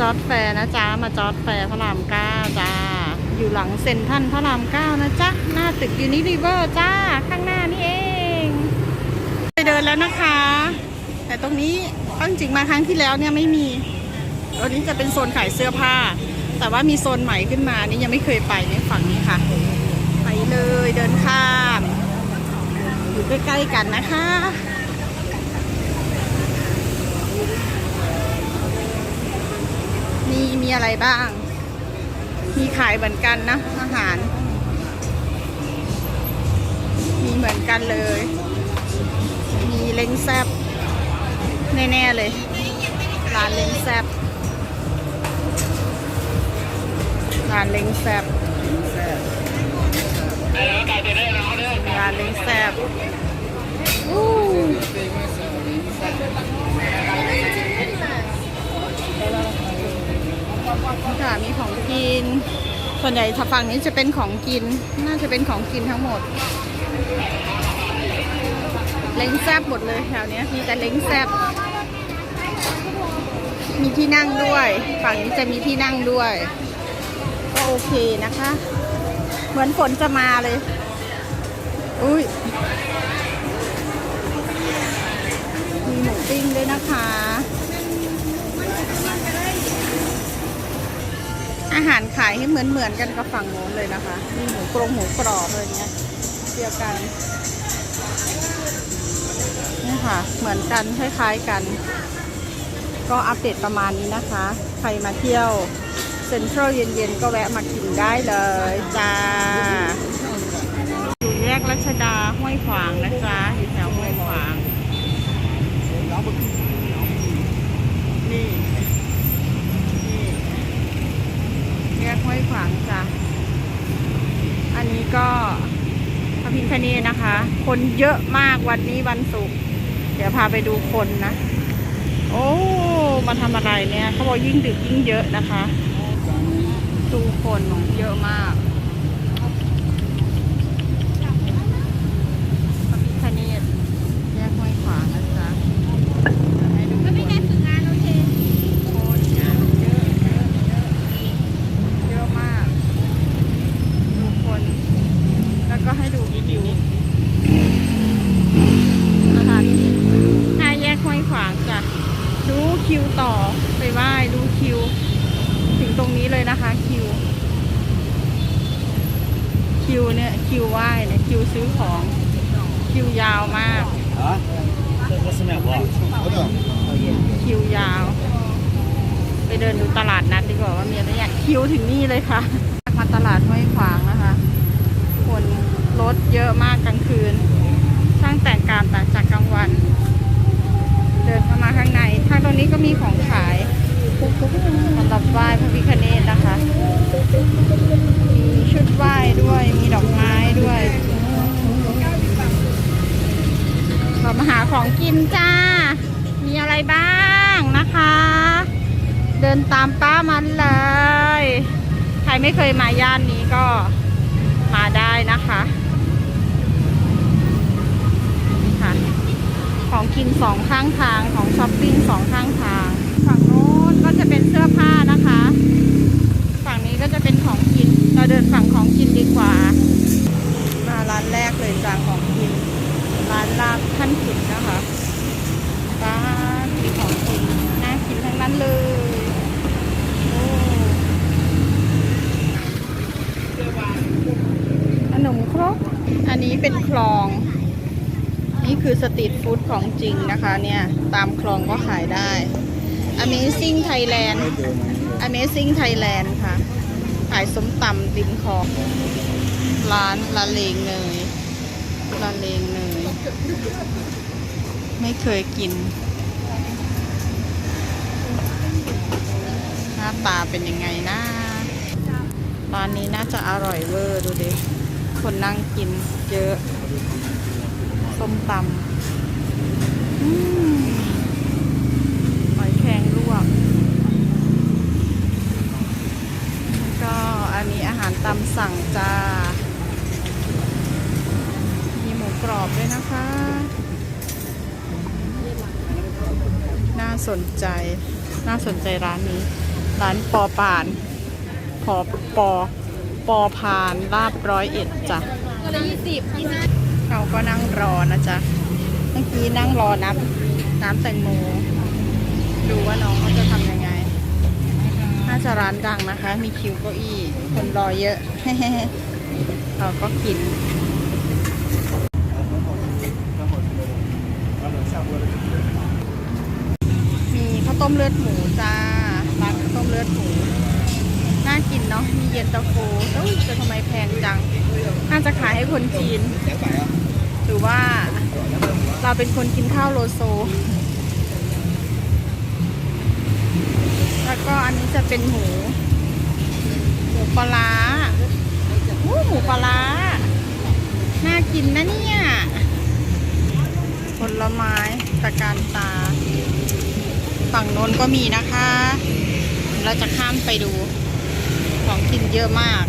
จอดแฟร์นะจ๊ะ มาจอดแฟร์พระรามเก้าจ้า อยู่หลังเซ็นทรัลพระรามเก้านะจ๊ะ หน้าตึกยูนิลิเวอร์จ้า ข้างหน้านี่เอง ไปเดินแล้วนะคะ แต่ตรงนี้ตั้งจริงมาครั้งที่แล้วเนี่ยไม่มีตัวนี้จะเป็นโซนขายเสื้อผ้า แต่ว่ามีโซนใหม่ขึ้นมานี่ยังไม่เคยไปในฝั่งนี้ค่ะ ไปเลยเดินข้าม อยู่ใกล้ๆกันนะคะ มีมีอะไรบ้าง มีขายเหมือนกันนะ อาหาร มีเหมือนกันเลย มีเล้งแซบแน่ ๆ เลย ร้านเล้งแซบร้านเล้งแซบร้านเล้งแซบอู้ ค่ะมีของกิน ส่วนใหญ่ถ้าฝั่งนี้จะเป็นของกิน น่าจะเป็นของกินทั้งหมด เล้งแซบหมดเลยแถวเนี้ยมีแต่เล้งแซบมีที่นั่งด้วย ฝั่งนี้จะมีที่นั่งด้วย ก็โอเคนะคะ เหมือนฝนจะมาเลย อุ้ยมีหมูปิ้งด้วยนะคะ อาหารขายให้เหมือนเหมือนๆกันกับฝั่งโน้นเลยนะคะ มีหมูกรงหมูกรอบอะไรเงี้ยเดียวกันนี่ค่ะ เหมือนกันคล้ายๆกัน ก็อัปเดตประมาณนี้นะคะ ใครมาเที่ยวเซ็นทรัลเย็นๆ ก็แวะมากินได้เลยจ้าอยู่แยกรัชดาห้วยขวางนะจ๊ะ อยู่แถวห้วยขวาง นี่นี่แยกห้วยขวา งจ้ะ อันนี้ก็พระพิคเนตนะคะ คนเยอะมากวันนี้วันศุกร์ เดี๋ยวพาไปดูคนนะ โอ้ มาทำอะไรเนี่ย เขาบอกยิ่งดึกยิ่งเยอะนะคะ ดูคนเยอะมากพระพิคเนตแยกห้วยขวางนะจ๊ะให้ดูคน ฝึกงานโอเค คนเยอะเยอะเยอะเยอะเยอะมาก ดูคน แล้วก็ให้ดูวิวสถานที่ห้าแยกห้วยขวางจ้ะ ดูคิวต่อไปไหว้ดูคิว ถึงตรงนี้เลยนะคะ คิว คิวเนี่ยคิวไหว้เนี่ยคิวซื้อของคิวยาวมากคิวยาว ไปเดินดูตลาดนัดดีกว่าว่ามีอะไรอยากคิวถึงนี่เลยค่ะ มาตลาดห้วยขวางนะคะคนรถเยอะมากกลางคืน ช่างแต่งการต่างจากกลางวัน เดินเข้ามาข้างในทางตรงนี้ก็มีของขายสำหรับไหว้พระพิคเนตนะคะ้ด้วย มีดอกไม้ด้วย เรามาหาของกินจ้า มีอะไรบ้างนะคะ เดินตามป้ามันเลย ใครไม่เคยมาย่านนี้ก็มาได้นะคะนี่ค่ะ ของกินสองข้างทางของช้อปปิ้งสองข้างทาง ฝั่งโน้นก็จะเป็นเสื้อผ้านะคะ ฝั่งนี้ก็จะเป็นของกิน เราเดินฝั่งของ กว่า มาร้านแรกเลยจ้าของกิน ร้านลาบท่านขุนนะคะร้านมีของกินน่ากินทั้งนั้นเลยโอ้ขนมครกอันนี้เป็นคลอง นี่คือสตรีทฟู้ดของจริงนะคะเนี่ย ตามคลองก็ขายได้ Amazing Thailand Amazing Thailand ค่ะายส้มตำริมคลองร้านละเลงเนยละเลงเนยไม่เคยกิน หน้าตาเป็นยังไงนะร้านนี้น่าจะอร่อยเวอร์ดูดิคนนั่งกินเยอะ ส้มตำอืมหอยแครงลวกแล้วก็อันนี้อาหารตามสั่งจ้า มีหมูกรอบด้วยนะคะ น่าสนใจ น่าสนใจร้านนี้ ร้านปอปานพอปอปอพานลาบร้อยเอ็ดจ้ะตัวละยี่สิบยี่สิบเราก็นั่งรอนะจ๊ะ เมื่อกี้นั่งรอน้ำน้ำแตงโม ดูว่าน้องเขาจะทำยังไงน่าจะร้านดังนะคะ มีคิวเก้าอี้ คนรอเยอะ เราก็กิน มีข้าวต้มเลือดหมูจ้า ร้านข้าวต้มเลือดหมู น่ากินเนาะ มีเย็นตาโฟเอ้ยจะทำไมแพงจัง น่าจะขายให้คนจีน หรือว่าเราเป็นคนกินข้าวโลโซ แล้วก็อันนี้จะเป็นหมู หมูปลาอู้หมูปลาน่ากินนะเนี่ย ผลไม้ตะการตา ฝั่งโน้นก็มีนะคะ เราจะข้ามไปดู ของกินเยอะมาก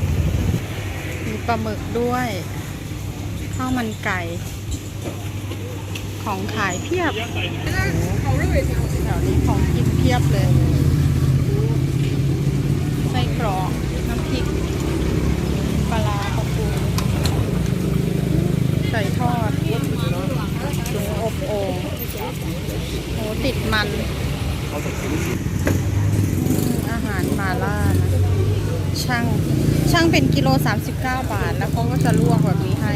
มีปลาหมึกด้วยข้าวมันไก่ ของขายเพียบแถวนี้ของกินเพียบเลย ไส้กรอกน้ำ พริกปลาร้าปูไก่ทอดถุงอบโอ่งหติดมันอืมอาหารมาล่านะช่างช่างเป็นกิโล 39 บาท แล้วเขาก็จะลวกแบบนี้ให้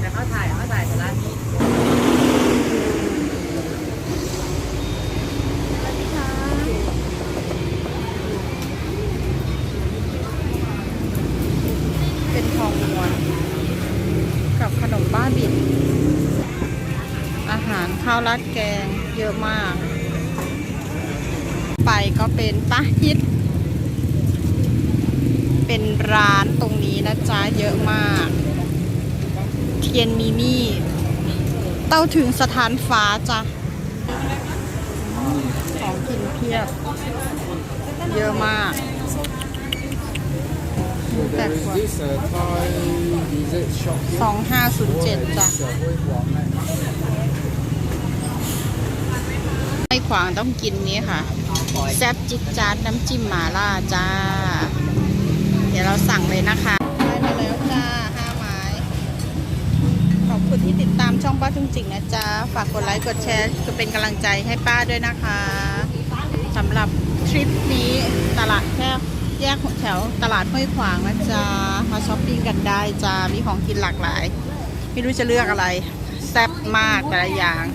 แต่เขาถ่ายเขาถ่ายแต่ร้านนี้ เป็นทองม้วนกับขนมบ้าบิน อา หารข้าวราดแกงเยอะมาก ไปก็เป็นป้าฮิต เป็นร้านตรงนี้นะจ๊ะเยอะมาก เทียนมีมี่ เต้าถึงสถานฟ้าจ้ะของกินเพียบ เยอะมากสองห้าศูนย์เจ็ดจ้ะ It's uh, Hui Huang ไม่ขวางต้องกินนี้ค่ะ แซ่บจิ๊กจาดน้ำจิ้มหมาล่าจ้า เดี๋ยวเราสั่งเลยนะคะได้มาแล้วจ้าห้าไม้ขอบคุณที่ติดตามช่องป้าจุงจิงนะจ๊ะฝากกดไลค์กดแชร์จะเป็นกำลังใจให้ป้าด้วยนะคะสำหรับทริปนี้ตลาดแค่แยกแถวตลาดห้วยขวางนะจ๊ะมาช้อปปิ้งกันได้จ้ามีของกินหลากหลาย ไม่รู้จะเลือกอะไร แซ่บมากแต่ละอย่าง